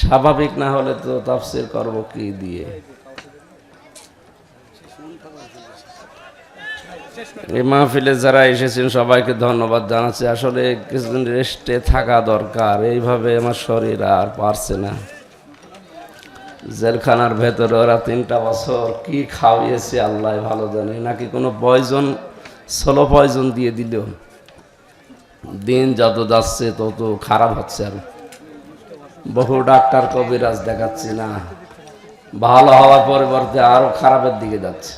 স্বাভাবিক না হলে তো তাফসির করব কি দিয়ে? এই মাহফিলে যারা এসেছেন সবাইকে ধন্যবাদ জানাচ্ছি। আসলে কিছুদিন রেস্টে থাকা দরকার, এইভাবে আমার শরীর আর পারছে না। জেলখানার ভেতরে ওরা তিনটা বছর কি খাওয়িয়েছে আল্লাহ ভালো জানে। নাকি কোনো পয়জন সোলো পয়জন দিয়ে দিল। দিন যত যাচ্ছে তত খারাপ হচ্ছে আর। বহু ডাক্তার কবিরাজ দেখাচ্ছি না। ভালো হওয়ার পরিবর্তে আরও খারাপের দিকে যাচ্ছে।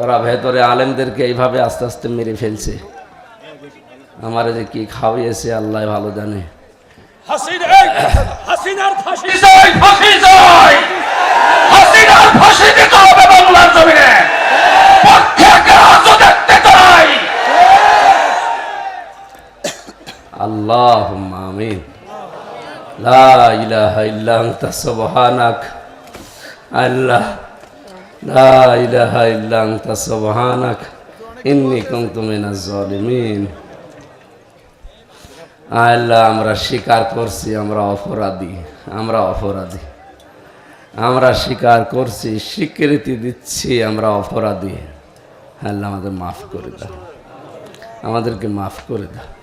ওরা ভেতরে আলেমদেরকে এইভাবে আস্তে আস্তে মেরে ফেলছে। আমার যে কি খাওয়িয়েছে আল্লাহ ভালো জানে। আল্লাহ আমিন। লা আমরা স্বীকার করছি, আমরা অপরাধী আমরা অপরাধী। আমরা স্বীকার করছি, স্বীকৃতি দিচ্ছি, আমরা অপরাধী। আল্লাহ আমাদের মাফ করে দাও। আমাদেরকে মাফ করে দাও।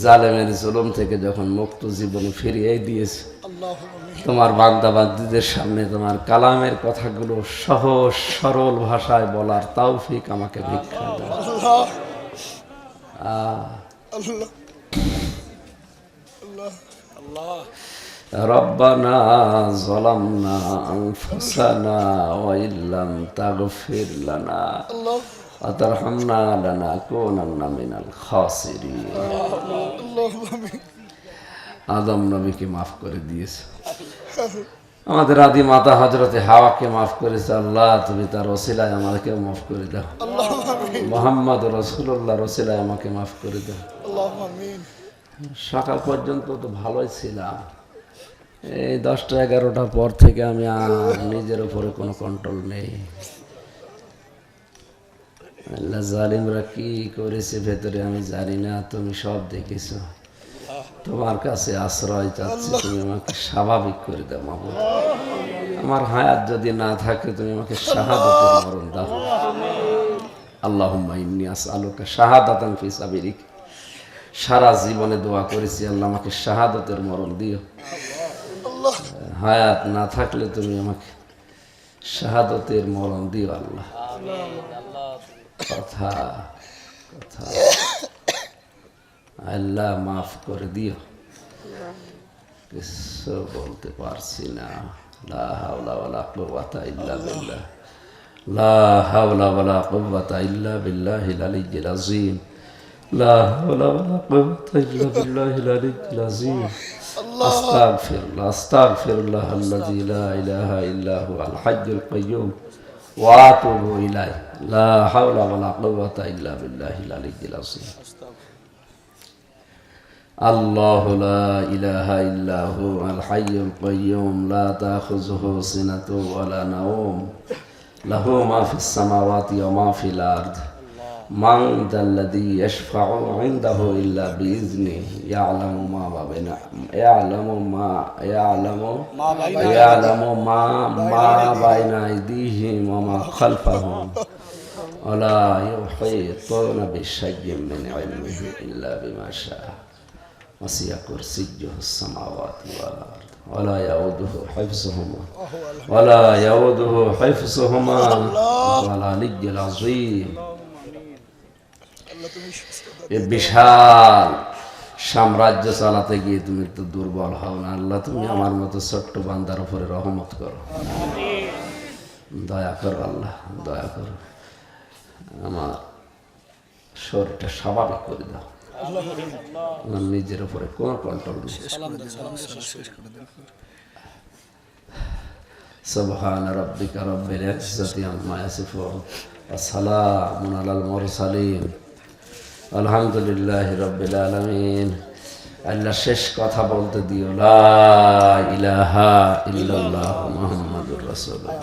জালেমের জুলুম থেকে যখন মুক্ত জীবন ফিরিয়ে দিয়েছে তোমার বাগদাবাদীদের সামনে তোমার কালামের কথাগুলো সহজ সরল ভাষায় বলার তৌফিক আমাকে ভিক্ষা দাও আহ। ربنا ظلمنا أنفسنا وإن لم تغفر لنا وترحمنا لنكونن من الخاسرين আদম নবীকে মাফ করে দিয়েছে আমাদের আদি মাতা হজরতে হাওয়াকে মাফ করেছে আল্লাহ তুমি তার ওসিলায় আমাকে মাফ করে দাও মোহাম্মদ রসুল্লাহ রসিলায় আমাকে মাফ করে দাও সকাল পর্যন্ত তো ভালোই ছিলাম এই দশটা এগারোটার পর থেকে আমি আর নিজের উপরে কোনো কন্ট্রোল নেই আল্লাহ জালিমরা কি করেছে ভেতরে আমি জানি না তুমি সব দেখেছ। তোমার কাছে আশ্রয় চাচ্ছি তুমি আমাকে স্বাভাবিক করে দাও মাহবুব আমার হায়াত যদি না থাকে তুমি আমাকে শাহাদতের মরণ দাও। আল্লাহুম্মা ইন্নী আসআলুকা শাহাদাতান ফি সাবিরিক সারা জীবনে দোয়া করেছি আল্লাহ আমাকে শাহাদতের মরণ দিও। হায়াত না থাকলে তুমি আমাকে শাহাদতের মরণ দিও আল্লাহ। কথা কথা আল্লাহ মাফ করে দিও কিছু বলতে পারছি না লা হাওলা ওয়ালা কুওয়াতা ইল্লা বিল্লাহ লা হাওলা ওয়ালা কুওয়াতা ইল্লা বিল্লাহিল আলিয়্যিল আযীম লা হাওলা ওয়ালা কুওয়াতা ইল্লা বিল্লাহিল আলিয়্যিল আযীম আস্তাগফিরুল্লাহ আস্তাগফিরুল্লাহ আল্লাযী লা ইলাহা ইল্লা হুয়াল হাইয়্যুল কাইয়্যুম ওয়া واتوبوا اليه لا حول ولا قوه الا بالله العلي العظيم الله لا اله الا هو الحي القيوم لا تاخذه سنه ولا نوم له ما في السماوات وما في الارض من ذا الذي يشفع عنده إلا بإذنه يعلم ما بين يعلم ما يعلم يعلم ما ما بين أيديهم. وما خلفهم. ولا يحيطون بشيء من علمه إلا بما شاء. وسع كرسيه السماوات والأرض. ولا يؤوده حفظهما. ولا يؤوده حفظهما. وهو العلي العظيم. এ বিশাল সাম্রাজ্য চালাতে গিয়ে তুমি তো দুর্বল হও না আল্লাহ তুমি আমার মতো ছোট্ট বান্দার উপরে রহমত করো দয়া করো আল্লাহ দয়া করো আমার শরীরটা স্বাভাবিক করে দাও আমার নিজের উপরে কোনো কন্ট্রোল নেই سبحان ربك رب العزة عما يصفون وسلام على المرسلين আলহামদুলিল্লাহ রব্বিল আলমিন। আল্লাহ শেষ কথা বলতে দিও ইলাহা ইল্লাল্লাহ মুহাম্মাদুর রাসূলুল্লাহ।